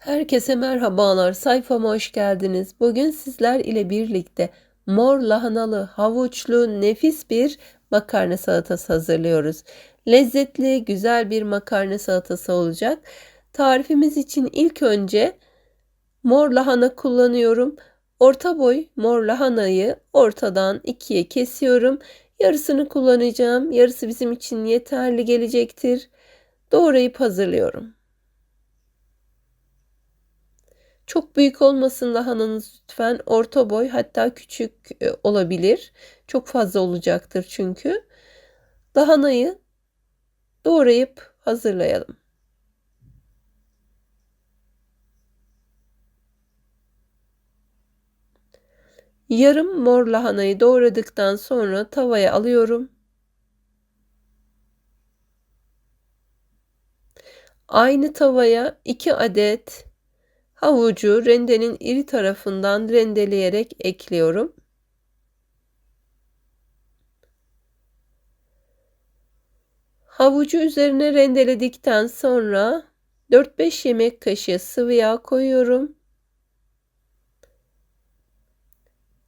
Herkese merhabalar. Sayfama hoş geldiniz. Bugün sizler ile birlikte mor lahanalı, havuçlu, nefis bir makarna salatası hazırlıyoruz. Lezzetli, güzel bir makarna salatası olacak. Tarifimiz için ilk önce mor lahana kullanıyorum. Orta boy mor lahanayı ortadan ikiye kesiyorum. Yarısını kullanacağım. Yarısı bizim için yeterli gelecektir. Doğrayıp hazırlıyorum. Çok büyük olmasın lahananız lütfen. Orta boy hatta küçük e, olabilir. Çok fazla olacaktır çünkü. Lahanayı doğrayıp hazırlayalım. Yarım mor lahanayı doğradıktan sonra tavaya alıyorum. Aynı tavaya 2 adet Havucu rendenin iri tarafından rendeleyerek ekliyorum. Havucu üzerine rendeledikten sonra 4-5 yemek kaşığı sıvı yağ koyuyorum.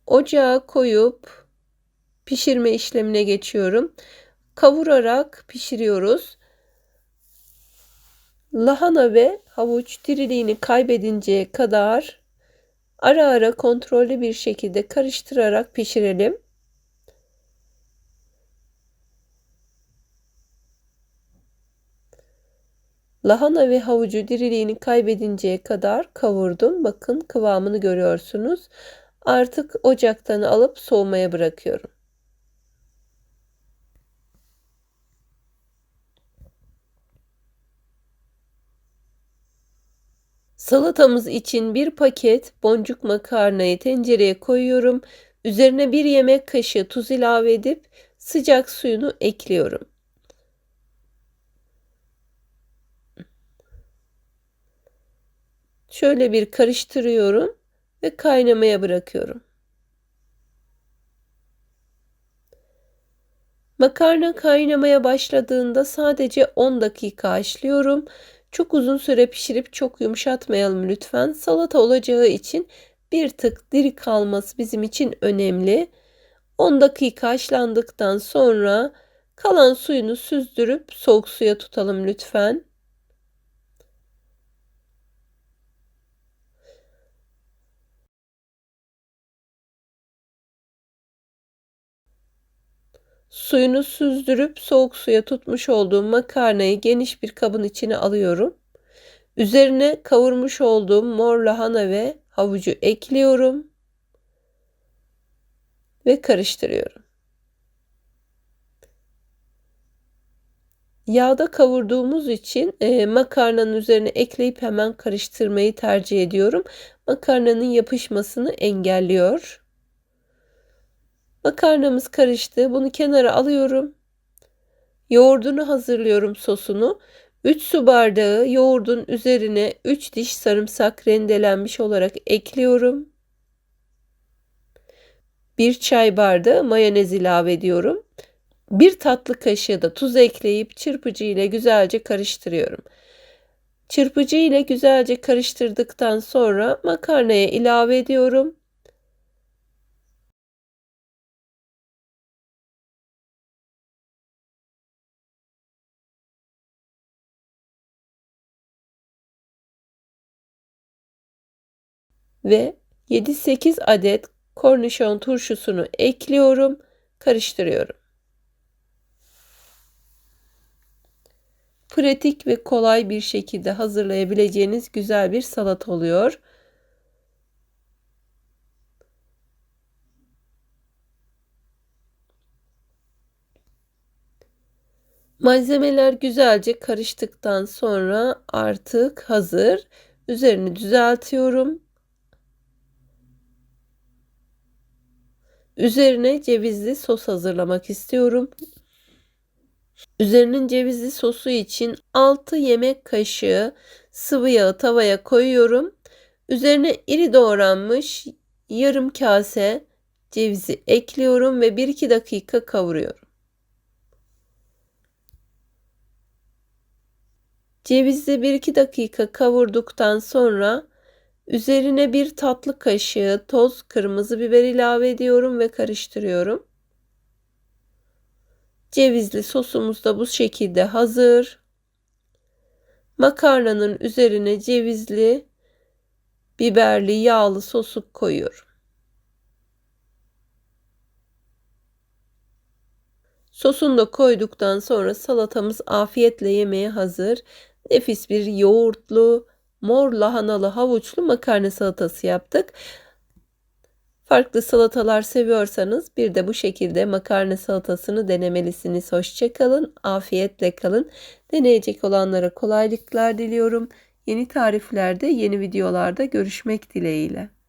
Ocağa koyup pişirme işlemine geçiyorum. Kavurarak pişiriyoruz. Lahana ve havuç diriliğini kaybedinceye kadar ara ara kontrollü bir şekilde karıştırarak pişirelim. Lahana ve havucu diriliğini kaybedinceye kadar kavurdum. Bakın kıvamını görüyorsunuz. Artık ocaktan alıp soğumaya bırakıyorum. Salatamız için bir paket boncuk makarnayı tencereye koyuyorum. Üzerine bir yemek kaşığı tuz ilave edip sıcak suyunu ekliyorum. Şöyle bir karıştırıyorum ve kaynamaya bırakıyorum. Makarna kaynamaya başladığında sadece 10 dakika haşlıyorum. Çok uzun süre pişirip çok yumuşatmayalım lütfen. Salata olacağı için bir tık diri kalması bizim için önemli. 10 dakika haşlandıktan sonra kalan suyunu süzdürüp soğuk suya tutalım lütfen. Suyunu süzdürüp soğuk suya tutmuş olduğum makarnayı geniş bir kabın içine alıyorum. Üzerine kavurmuş olduğum mor lahana ve havucu ekliyorum ve karıştırıyorum. Yağda kavurduğumuz için e, makarnanın üzerine ekleyip hemen karıştırmayı tercih ediyorum. Makarnanın yapışmasını engelliyor. Makarnamız karıştı. Bunu kenara alıyorum. Yoğurdunu hazırlıyorum sosunu. 3 su bardağı yoğurdun üzerine 3 diş sarımsak rendelenmiş olarak ekliyorum. 1 çay bardağı mayonez ilave ediyorum. 1 tatlı kaşığı da tuz ekleyip çırpıcı ile güzelce karıştırıyorum. Çırpıcı ile güzelce karıştırdıktan sonra makarnaya ilave ediyorum. Ve 7-8 adet kornişon turşusunu ekliyorum, karıştırıyorum. Pratik ve kolay bir şekilde hazırlayabileceğiniz güzel bir salata oluyor. Malzemeler güzelce karıştıktan sonra artık hazır. Üzerini düzeltiyorum. Üzerine cevizli sos hazırlamak istiyorum. Üzerinin cevizli sosu için 6 yemek kaşığı sıvı yağı tavaya koyuyorum. Üzerine iri doğranmış yarım kase cevizi ekliyorum ve 1-2 dakika kavuruyorum. Cevizi 1-2 dakika kavurduktan sonra üzerine bir tatlı kaşığı toz kırmızı biber ilave ediyorum ve karıştırıyorum. Cevizli sosumuz da bu şekilde hazır. Makarnanın üzerine cevizli, biberli, yağlı sosu koyuyorum. Sosunu da koyduktan sonra salatamız afiyetle yemeye hazır. Nefis bir yoğurtlu, mor lahanalı havuçlu makarna salatası yaptık. Farklı salatalar seviyorsanız bir de bu şekilde makarna salatasını denemelisiniz. Hoşçakalın, afiyetle kalın. Deneyecek olanlara kolaylıklar diliyorum. Yeni tariflerde, yeni videolarda görüşmek dileğiyle.